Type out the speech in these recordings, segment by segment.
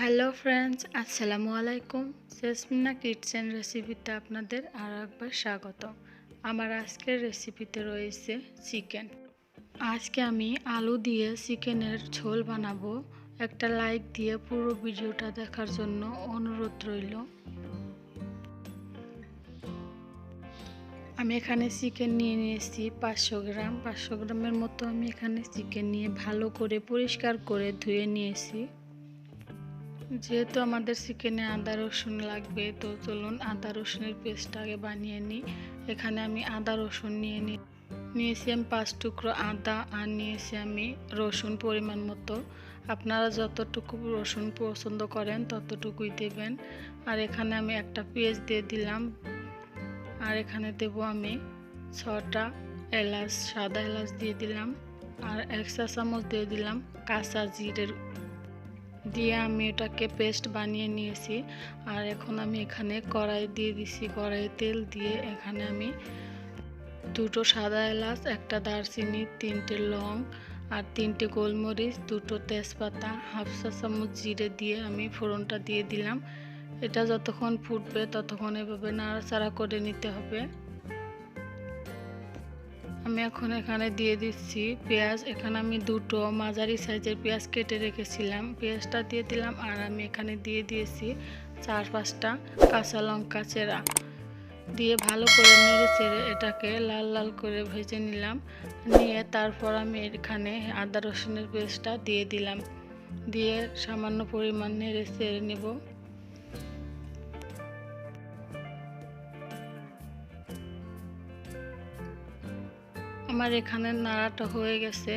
Hello friends, আসসালামু আলাইকুম। Jesmina kitchen রেসিপিতে আপনাদের আর একবার স্বাগত আমার আজকের রেসিপিতে রয়েছে চিকেন। আজকে আমি আলু দিয়ে চিকেনের ঝোল বানাবো। একটা লাইক দিয়ে পুরো ভিডিওটা দেখার জন্য অনুরোধ রইল। আমি এখানে চিকেন নিয়ে নিয়েছি পাঁচশো গ্রাম। পাঁচশো গ্রামের মতো আমি এখানে চিকেন নিয়ে ভালো করে পরিষ্কার করে ধুয়ে নিয়েছি। যেহেতু আমাদের চিকেনে আদা রসুন লাগবে, তো চলুন আদা রসুনের পেস্ট আগে বানিয়ে নিই। এখানে আমি আদা রসুন নিয়ে নিই নিয়েছি আমি পাঁচ টুকরো আদা আর নিয়েছি আমি রসুন পরিমাণ মতো। আপনারা যতটুকু রসুন পছন্দ করেন ততটুকুই দেবেন। আর এখানে আমি একটা পেঁয়াজ দিয়ে দিলাম। আর এখানে দেব আমি ছটা এলাচ, সাদা এলাচ দিয়ে দিলাম। আর এক চা চামচ দিয়ে দিলাম কাঁচা জিরের দিয়ে আমি এটাকে পেস্ট বানিয়ে নিয়েছি। আর এখন আমি এখানে কড়াই দিয়ে দিছি। কড়াই তেল দিয়ে এখানে আমি দুটো সাদা এলাচ, একটা দারচিনি, তিনটে লং আর তিনটে গোলমরিচ, দুটো তেজপাতা, হাফ চা চামচ জিরে দিয়ে আমি ফোড়নটা দিয়ে দিলাম। এটা যতক্ষণ ফুটবে ততক্ষণ এভাবে নাড়াচাড়া করে নিতে হবে। আমি এখন এখানে দিয়ে দিচ্ছি পেঁয়াজ। এখানে আমি দুটো মাঝারি সাইজের পেঁয়াজ কেটে রেখেছিলাম। পেঁয়াজটা দিয়ে দিলাম আর আমি এখানে দিয়ে দিয়েছি চার পাঁচটা কাঁচা লঙ্কা চেরা। দিয়ে ভালো করে নেড়ে চেড়ে এটাকে লাল লাল করে ভেজে নিলাম। নিয়ে তারপর আমি এখানে আদা রসুনের পেস্টটা দিয়ে দিলাম। দিয়ে সামান্য পরিমাণ নেড়ে চেড়ে নেব। আমার এখানে নাড়াটা হয়ে গেছে।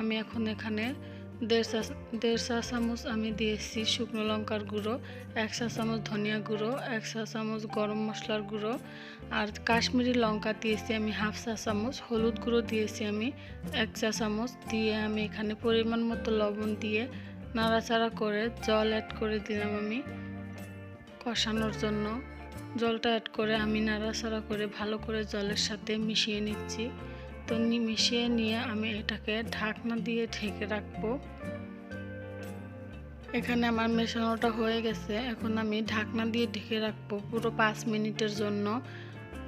আমি এখন এখানে দেড় চা দেড় চা চামচ আমি দিয়েছি শুকনো লঙ্কার গুঁড়ো, এক চা চামচ ধনিয়া গুঁড়ো, এক চা চামচ গরম মশলার গুঁড়ো আর কাশ্মীরি লঙ্কা দিয়েছি আমি হাফ চা চামচ, হলুদ গুঁড়ো দিয়েছি আমি এক চা চামচ দিয়ে আমি এখানে পরিমাণ মতো লবণ দিয়ে নাড়াচাড়া করে জল অ্যাড করে দিলাম আমি কষানোর জন্য। জলটা অ্যাড করে আমি নাড়াচাড়া করে ভালো করে জলের সাথে মিশিয়ে নিচ্ছি। তো মিশিয়ে নিয়ে আমি এটাকে ঢাকনা দিয়ে ঢেকে রাখব। এখানে আমার মেশানোটা হয়ে গেছে। এখন আমি ঢাকনা দিয়ে ঢেকে রাখব পুরো পাঁচ মিনিটের জন্য।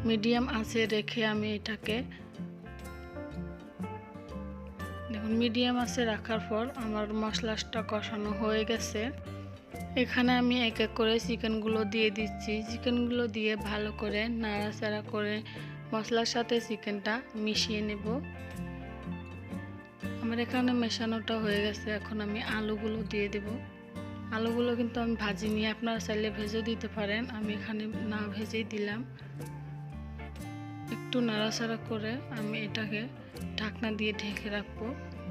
মিডিয়াম আছে রেখে আমি এটাকে দেখুন, মিডিয়াম আছে রাখার পর আমার মশলাটা কষানো হয়ে গেছে। এখানে আমি এক এক করে চিকেনগুলো দিয়ে দিচ্ছি। চিকেনগুলো দিয়ে ভালো করে নাড়াচাড়া করে মশলার সাথে চিকেনটা মিশিয়ে নেব। আমার এখানে মেশানোটা হয়ে গেছে, এখন আমি আলুগুলো দিয়ে দেব। আলুগুলো কিন্তু আমি ভাজি নিয়ে আপনারা চাইলে ভেজে দিতে পারেন, আমি এখানে না ভেজেই দিলাম। একটু নাড়াচাড়া করে আমি এটাকে ঢাকনা দিয়ে ঢেকে রাখব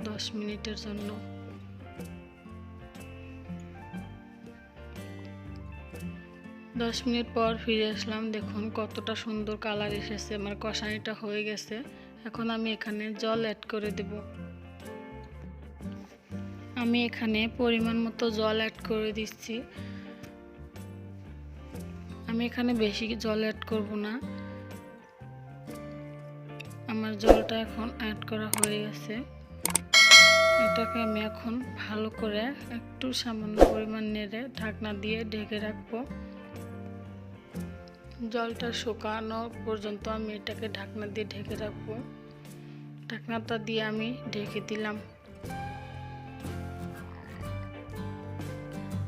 দশ মিনিটের জন্য। দশ মিনিট পর ফিরে আসলাম। দেখুন কতটা সুন্দর কালার এসেছে, আমার কষানিটা হয়ে গেছে। এখন আমি এখানে জল অ্যাড করে দেব। আমি এখানে পরিমাণ মতো জল অ্যাড করে দিচ্ছি। আমি এখানে বেশি জল অ্যাড করব না। আমার জলটা এখন অ্যাড করা হয়ে গেছে। এটাকে আমি এখন ভালো করে একটু সামান্য পরিমাণ নেড়ে ঢাকনা দিয়ে ঢেকে রাখব। জলটা শুকানো পর্যন্ত আমি এটাকে ঢাকনা দিয়ে ঢেকে রাখব। ঢাকনাটা দিয়ে আমি ঢেকে দিলাম।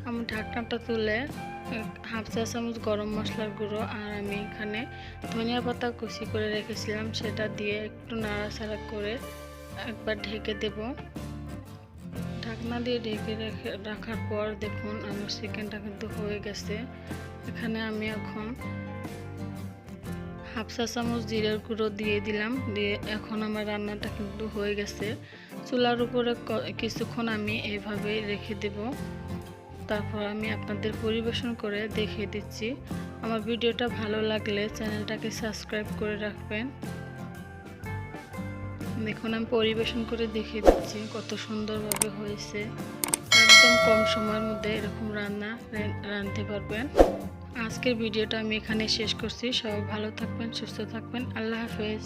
আমি ঢাকনাটা তুলে হাফ চা চামচ গরম মশলার গুঁড়ো আর আমি এখানে ধনিয়া পাতা কুচি করে রেখেছিলাম। সেটা দিয়ে একটু নাড়াচাড়া করে একবার ঢেকে দেব। ঢাকনা দিয়ে ঢেকে রেখে রাখার পর দেখুন আমার চিকেনটা কিন্তু হয়ে গেছে। এখানে আমি এখন হাফ চা চামচ জিরের গুঁড়ো দিয়ে দিলাম। দিয়ে এখন আমার রান্নাটা কিন্তু হয়ে গেছে। চুলার উপরে কিছুক্ষণ আমি এইভাবে রেখে দেব। তারপর আমি আপনাদের পরিবেশন করে দেখিয়ে দিচ্ছি। আমার ভিডিওটা ভালো লাগলে চ্যানেলটাকে সাবস্ক্রাইব করে রাখবেন। দেখুন আমি পরিবেশন করে দেখিয়ে দিচ্ছি কত সুন্দরভাবে হয়েছে। একদম কম সময়ের মধ্যে এরকম রান্না রাঁধতে পারবেন। আজকের ভিডিওটা আমি এখানে শেষ করছি। সবাই ভালো থাকবেন, সুস্থ থাকবেন। আল্লাহ হাফেজ।